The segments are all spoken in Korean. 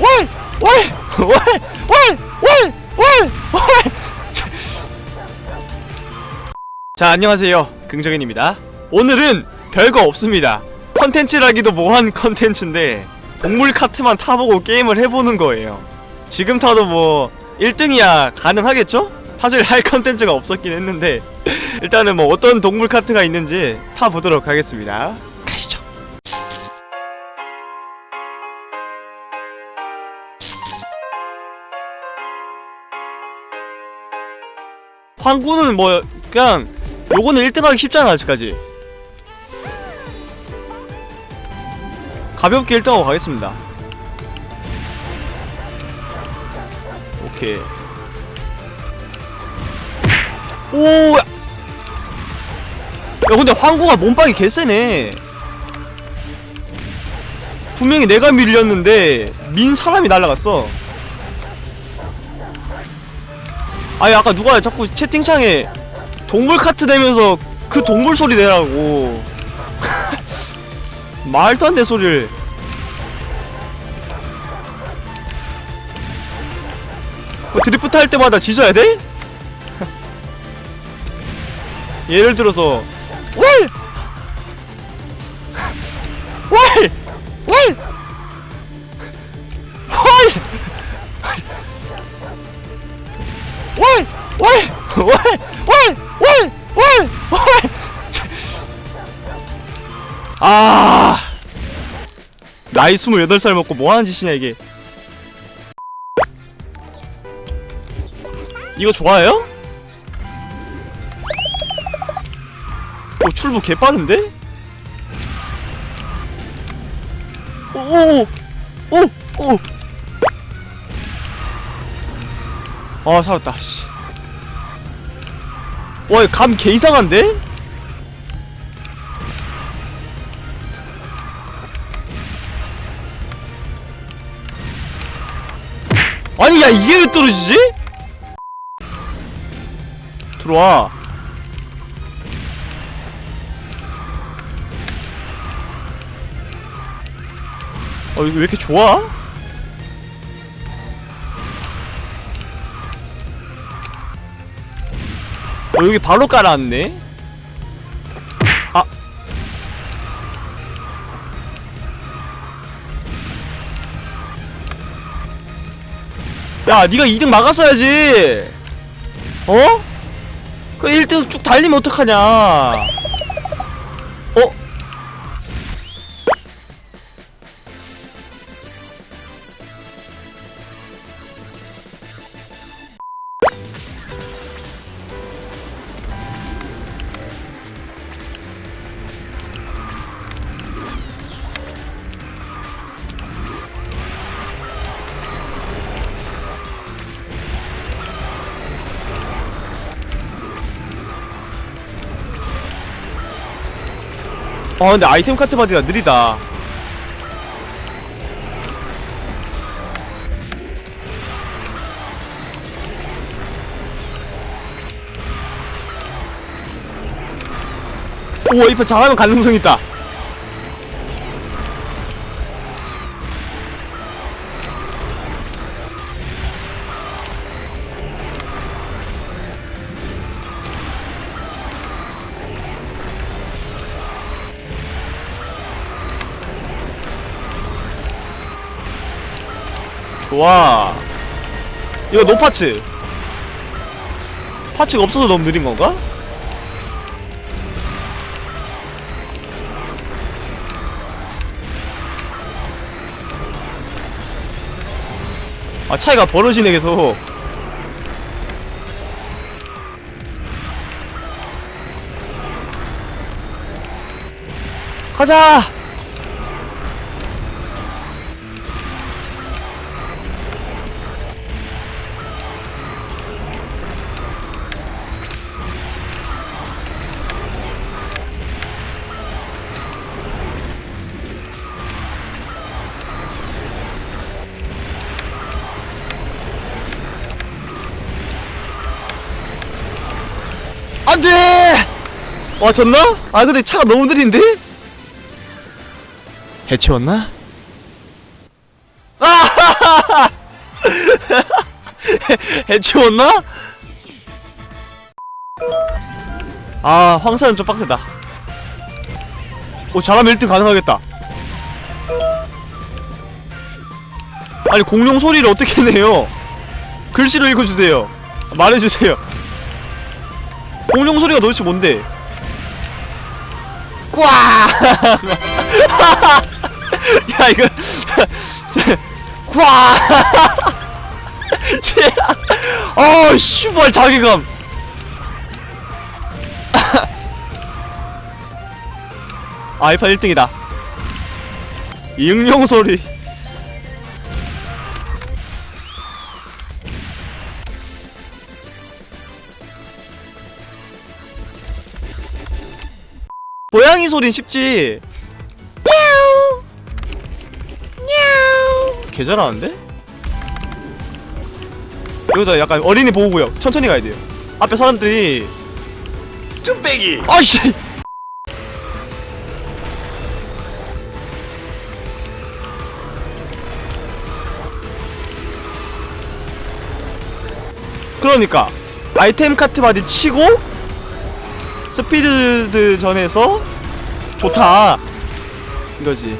월! 월! 월! 월! 월! 월! 월! 자 안녕하세요 긍정현입니다 오늘은 별거 없습니다 컨텐츠라기도 뭐한 컨텐츠인데 동물 카트만 타보고 게임을 해보는 거예요 지금 타도 뭐 1등이야 가능하겠죠? 사실 할 컨텐츠가 없었긴 했는데 일단은 뭐 어떤 동물 카트가 있는지 타보도록 하겠습니다 황구는 뭐 그냥 요거는 1등하기 쉽잖아 아직까지. 가볍게 1등하고 가겠습니다. 오케이. 오 야. 야 근데 황구가 몸빵이 개쎄네. 분명히 내가 밀렸는데 민 사람이 날라갔어 아니 아까 누가 자꾸 채팅창에 동물 카트 되면서 그 동물 소리 내라고 말도 안 돼 소리를 뭐 드리프트 할 때마다 짖어야 돼? 예를 들어서 월! 월! 월! 월! 월! 월! 월! 월! 월! 아 나이 28살 먹고 뭐하는 짓이냐 이게 이거 좋아해요? 오 출부 개빠른데? 오오오 오! 오! 아 살았다 씨. 와 감 개 이상한데? 아니 야 이게 왜 떨어지지? 들어와 어 이거 왜 이렇게 좋아? 어 여기 바로 깔아놨네 아 야, 네가 2등 막았어야지. 어? 그 1등 쭉 달리면 어떡하냐? 아 근데 아이템 카트 바디가 느리다. 오 이판 잘하면 가능성 있다 좋아 이거 노파츠. 파츠가 없어서 너무 느린 건가? 아 차이가 벌어지네 계속. 가자 안돼! 와 졌나? 아 근데 차가 너무 느린데? 해치웠나? 아하하! 해치웠나? 아 황사는 좀 빡세다 오 잘하면 1등 가능하겠다 아니 공룡 소리를 어떻게 내요 글씨로 읽어주세요 말해주세요 공룡 소리가 도대체 뭔데? 꽈! 야 이거. 꽈! 어 씨발 자괴감. 아이파 1등이다. 익룡 소리 고양이 소린 쉽지. 야우 개 잘하는데? 여기서 약간 어린이 보호구역 천천히 가야 돼요. 앞에 사람들이. 쭈빼기. 아씨. 그러니까 아이템 카트 바디 치고 스피드 전에서 좋다. 이거지.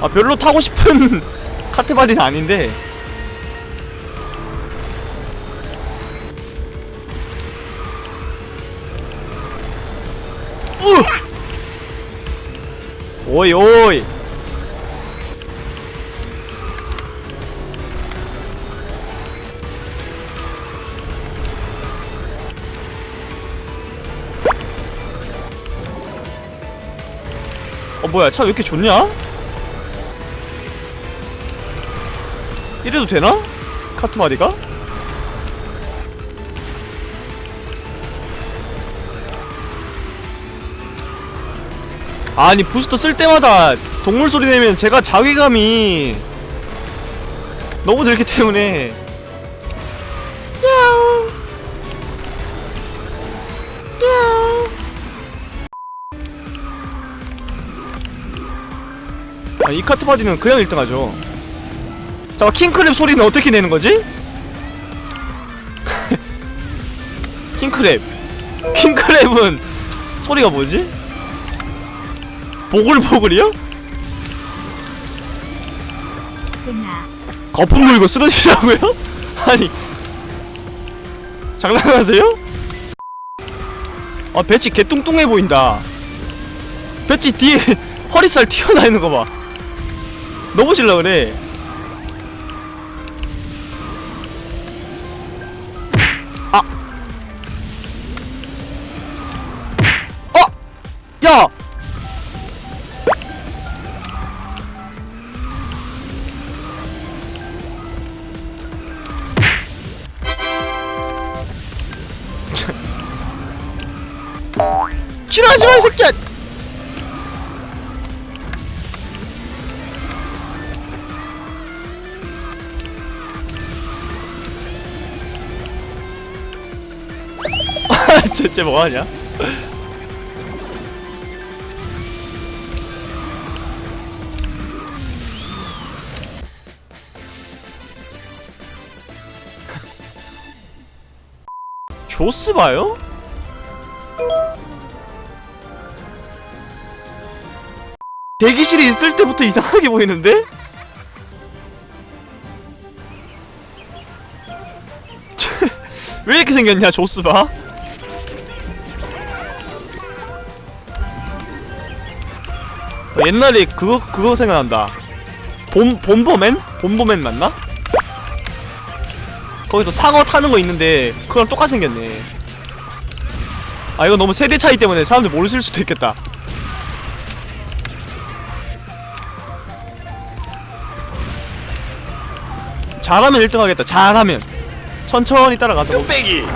아 별로 타고 싶은 카트 바디는 아닌데. 우! 오이 오이 어 뭐야 차 왜 이렇게 좋냐? 이래도 되나? 카트 마디가? 아니 부스터 쓸 때마다 동물 소리 내면 제가 자괴감이 너무 들기 때문에 아, 이 카트 바디는 그냥 1등 하죠 잠깐 킹크랩 소리는 어떻게 내는 거지? 킹크랩 킹크랩은 소리가 뭐지? 보글보글이요? 거품 물고 쓰러지라고요? 아니 장난하세요? 아 배치 개 뚱뚱해 보인다 배치 뒤에 허리살 튀어나 있는 거봐 너무 질러 그래 아 어! 야! 싫어하지 마, 이 새끼야! 쟤쟤 뭐하냐? 조스 봐요? 대기실에 있을 때부터 이상하게 보이는데? 왜 이렇게 생겼냐 조스바? 옛날에 그거 그거 생각난다. 본 본보맨? 본보맨 맞나? 거기서 상어 타는 거 있는데 그거랑 똑같이 생겼네. 아 이거 너무 세대 차이 때문에 사람들 모르실 수도 있겠다. 잘하면 1등 하겠다. 잘하면. 천천히 따라가서. 쭈빼기